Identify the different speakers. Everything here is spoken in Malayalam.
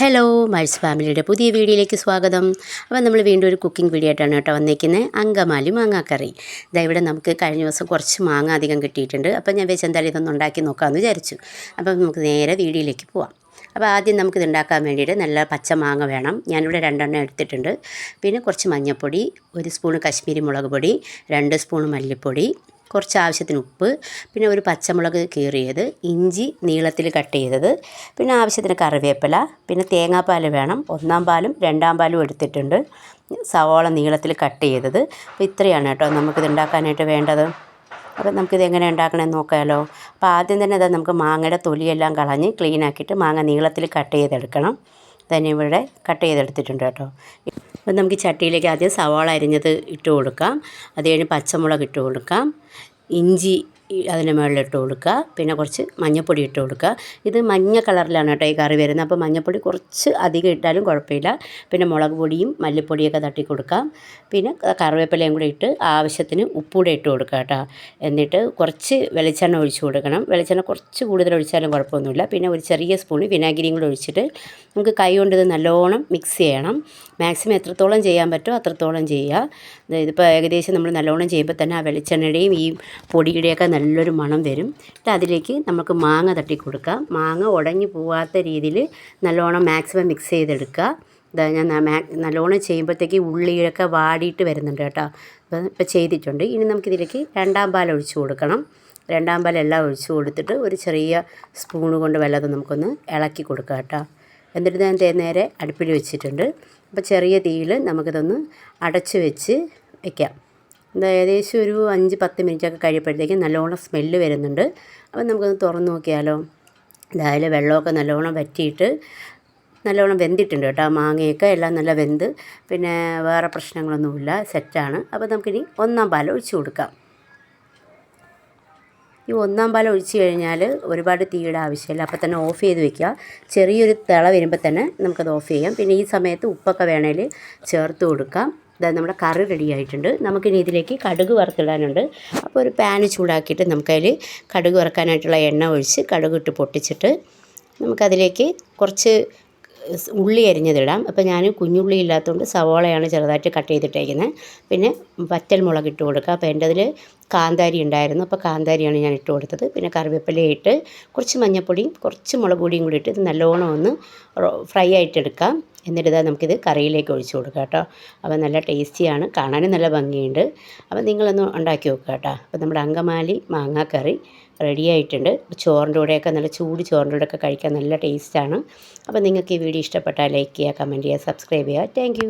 Speaker 1: ഹലോ മഴ്സ് ഫാമിലിയുടെ പുതിയ വീഡിയോയിലേക്ക് സ്വാഗതം. അപ്പോൾ നമ്മൾ വീണ്ടും ഒരു കുക്കിംഗ് വീഡിയോ ആയിട്ടാണ് കേട്ടോ വന്നിരിക്കുന്നത് അങ്കമാലി മാങ്ങാക്കറി. ഇതാ ഇവിടെ നമുക്ക് കഴിഞ്ഞ ദിവസം കുറച്ച് മാങ്ങ അധികം കിട്ടിയിട്ടുണ്ട്. അപ്പോൾ ഞാൻ വെച്ച് എന്തായാലും ഇതൊന്നും ഉണ്ടാക്കി നോക്കാമെന്ന് വിചാരിച്ചു. അപ്പോൾ നമുക്ക് നേരെ വീഡിയോയിലേക്ക് പോവാം. അപ്പോൾ ആദ്യം നമുക്കിത് ഉണ്ടാക്കാൻ വേണ്ടിയിട്ട് നല്ല പച്ച മാങ്ങ വേണം. ഞാനിവിടെ രണ്ടെണ്ണം എടുത്തിട്ടുണ്ട്. പിന്നെ കുറച്ച് മഞ്ഞൾപ്പൊടി ഒരു സ്പൂൺ കശ്മീരി മുളക് പൊടി രണ്ട് സ്പൂൺ മല്ലിപ്പൊടി കുറച്ച് ആവശ്യത്തിന് ഉപ്പ് പിന്നെ ഒരു പച്ചമുളക് കീറിയത് ഇഞ്ചി നീളത്തിൽ കട്ട് ചെയ്തത് പിന്നെ ആവശ്യത്തിന് കറിവേപ്പില പിന്നെ തേങ്ങാപ്പാൽ വേണം ഒന്നാം പാലും രണ്ടാം പാലും എടുത്തിട്ടുണ്ട് സവോള നീളത്തിൽ കട്ട് ചെയ്തത്. അപ്പോൾ ഇത്രയാണ് കേട്ടോ നമുക്കിത് ഉണ്ടാക്കാനായിട്ട് വേണ്ടത്. അപ്പോൾ നമുക്കിത് എങ്ങനെ ഉണ്ടാക്കണമെന്ന് നോക്കാമല്ലോ അപ്പോൾ ആദ്യം തന്നെ അത് നമുക്ക് മാങ്ങയുടെ തൊലിയെല്ലാം കളഞ്ഞ് ക്ലീൻ ആക്കിയിട്ട് മാങ്ങ നീളത്തിൽ കട്ട് ചെയ്തെടുക്കണം. തന്നെ ഇവിടെ കട്ട് ചെയ്തെടുത്തിട്ടുണ്ട് കേട്ടോ. അപ്പോൾ നമുക്ക് ചട്ടിയിലേക്ക് ആദ്യം സവാള അരിഞ്ഞത് ഇട്ട് കൊടുക്കാം. അത് കഴിഞ്ഞ് പച്ചമുളക് ഇട്ട് കൊടുക്കാം. ഇഞ്ചി അതിന് മുകളിൽ ഇട്ട് കൊടുക്കുക. പിന്നെ കുറച്ച് മഞ്ഞപ്പൊടി ഇട്ട് കൊടുക്കുക. ഇത് മഞ്ഞ കളറിലാണ് കേട്ടോ ഈ കറി വരുന്നത്. അപ്പോൾ മഞ്ഞൾപ്പൊടി കുറച്ച് അധികം ഇട്ടാലും കുഴപ്പമില്ല. പിന്നെ മുളക് പൊടിയും മല്ലിപ്പൊടിയൊക്കെ തട്ടി കൊടുക്കാം പിന്നെ കറിവേപ്പിലയും കൂടി ഇട്ട് ആവശ്യത്തിന് ഉപ്പൂടെ ഇട്ട് കൊടുക്കുക കേട്ടോ. എന്നിട്ട് കുറച്ച് വെളിച്ചെണ്ണ ഒഴിച്ച് കൊടുക്കണം. വെളിച്ചെണ്ണ കുറച്ച് കൂടുതൽ ഒഴിച്ചാലും കുഴപ്പമൊന്നുമില്ല. പിന്നെ ഒരു ചെറിയ സ്പൂൺ വിനാഗിരിയും കൂടി ഒഴിച്ചിട്ട് നമുക്ക് കൈ കൊണ്ട് ഇത് നല്ലോണം മിക്സ് ചെയ്യണം. മാക്സിമം എത്രത്തോളം ചെയ്യാൻ പറ്റുമോ അത്രത്തോളം ചെയ്യുക. ഇതിപ്പോൾ ഏകദേശം നമ്മൾ നല്ലോണം ചെയ്യുമ്പോൾ തന്നെ ആ വെളിച്ചെണ്ണയുടെയും ഈ പൊടിയുടെയൊക്കെ നല്ലൊരു മണം വരും. എന്നിട്ട് അതിലേക്ക് നമുക്ക് മാങ്ങ തട്ടി കൊടുക്കാം. മാങ്ങ ഉടഞ്ഞു പോവാത്ത രീതിയിൽ നല്ലോണം മാക്സിമം മിക്സ് ചെയ്തെടുക്കുക. ഇതാ ഞാൻ നല്ലോണം ചെയ്യുമ്പോഴത്തേക്ക് ഉള്ളിയൊക്കെ വാടിയിട്ട് വരുന്നുണ്ട് കേട്ടോ. അപ്പം ഇപ്പം ചെയ്തിട്ടുണ്ട്. ഇനി നമുക്കിതിലേക്ക് രണ്ടാം പാൽ ഒഴിച്ചു കൊടുക്കണം. രണ്ടാം പാൽ എല്ലാം ഒഴിച്ചു കൊടുത്തിട്ട് ഒരു ചെറിയ സ്പൂൺ കൊണ്ട് വല്ലതും നമുക്കൊന്ന് ഇളക്കി കൊടുക്കാം കേട്ടോ. എന്നിട്ട് ഞാൻ നേരെ അടുപ്പിൽ വെച്ചിട്ടുണ്ട്. അപ്പോൾ ചെറിയ തീയിൽ നമുക്കിതൊന്ന് അടച്ച് വെച്ച് വയ്ക്കാം ഏകദേശം ഒരു അഞ്ച് പത്ത് മിനിറ്റൊക്കെ കഴിയുമ്പോഴത്തേക്കും നല്ലോണം സ്മെല്ല് വരുന്നുണ്ട്. അപ്പം നമുക്കൊന്ന് തുറന്ന് നോക്കിയാലോ. ഇതായാലും വെള്ളമൊക്കെ നല്ലോണം വറ്റിയിട്ട് നല്ലോണം വെന്തിട്ടുണ്ട് കേട്ടോ. മാങ്ങയൊക്കെ എല്ലാം നല്ല വെന്ത്. പിന്നെ വേറെ പ്രശ്നങ്ങളൊന്നുമില്ല. സെറ്റാണ്. അപ്പോൾ നമുക്കിനി ഒന്നാം പാൽ ഒഴിച്ചു കൊടുക്കാം. ഈ ഒന്നാം പാൽ ഒഴിച്ച് കഴിഞ്ഞാൽ ഒരുപാട് തീയുടെ ആവശ്യമില്ല. അപ്പോൾ തന്നെ ഓഫ് ചെയ്ത് വെക്കുക. ചെറിയൊരു തിള വരുമ്പോൾ തന്നെ നമുക്കത് ഓഫ് ചെയ്യാം. പിന്നെ ഈ സമയത്ത് ഉപ്പൊക്കെ വേണേൽ ചേർത്ത് കൊടുക്കാം. ഇതാ നമ്മുടെ കറി റെഡി ആയിട്ടുണ്ട്. നമുക്കിനി ഇതിലേക്ക് കടുക് വറുത്തിടാനുണ്ട്. അപ്പോൾ ഒരു പാന് ചൂടാക്കിയിട്ട് നമുക്കതിൽ കടുക് വറുക്കാനായിട്ടുള്ള എണ്ണ ഒഴിച്ച് കടുക് ഇട്ട് പൊട്ടിച്ചിട്ട് നമുക്കതിലേക്ക് കുറച്ച് ഉള്ളി അരിഞ്ഞതിടാം. അപ്പോൾ ഞാൻ കുഞ്ഞുള്ളി ഇല്ലാത്തതുകൊണ്ട് സവോളയാണ് ചെറുതായിട്ട് കട്ട് ചെയ്തിട്ടേക്കുന്നത് പിന്നെ വറ്റൽ മുളക് ഇട്ട് കൊടുക്കുക. അപ്പോൾ എന്റെ അതിൽ കാന്താരി ഉണ്ടായിരുന്നു. അപ്പോൾ കാന്താരിയാണ് ഞാൻ ഇട്ട് കൊടുത്തത്. പിന്നെ കറിവേപ്പിലയിട്ട് കുറച്ച് മഞ്ഞൾപ്പൊടിയും കുറച്ച് മുളക് പൊടിയും കൂടി ഇട്ട് ഇത് നല്ലോണം ഒന്ന് ഫ്രൈ ആയിട്ടെടുക്കാം എന്നിട്ട് ഇതാ നമുക്കിത് കറിയിലേക്ക് ഒഴിച്ച് കൊടുക്കാം കേട്ടോ. അപ്പോൾ നല്ല ടേസ്റ്റിയാണ് കാണാനും നല്ല ഭംഗിയുണ്ട്. അപ്പോൾ നിങ്ങളൊന്ന് ഉണ്ടാക്കി നോക്കുക കേട്ടോ. അപ്പോൾ നമ്മുടെ അങ്കമാലി മാങ്ങാക്കറി റെഡി ആയിട്ടുണ്ട്. ചോറിന്റെ കൂടെയൊക്കെ നല്ല ചൂട് ചോറിന്റെ കൂടെയൊക്കെ കഴിക്കാൻ നല്ല ടേസ്റ്റാണ്. അപ്പോൾ നിങ്ങൾക്ക് ഈ വീഡിയോ ഇഷ്ടപ്പെട്ടാൽ ലൈക്ക് ചെയ്യുക കമന്റ് ചെയ്യുക സബ്സ്ക്രൈബ് ചെയ്യുക. താങ്ക്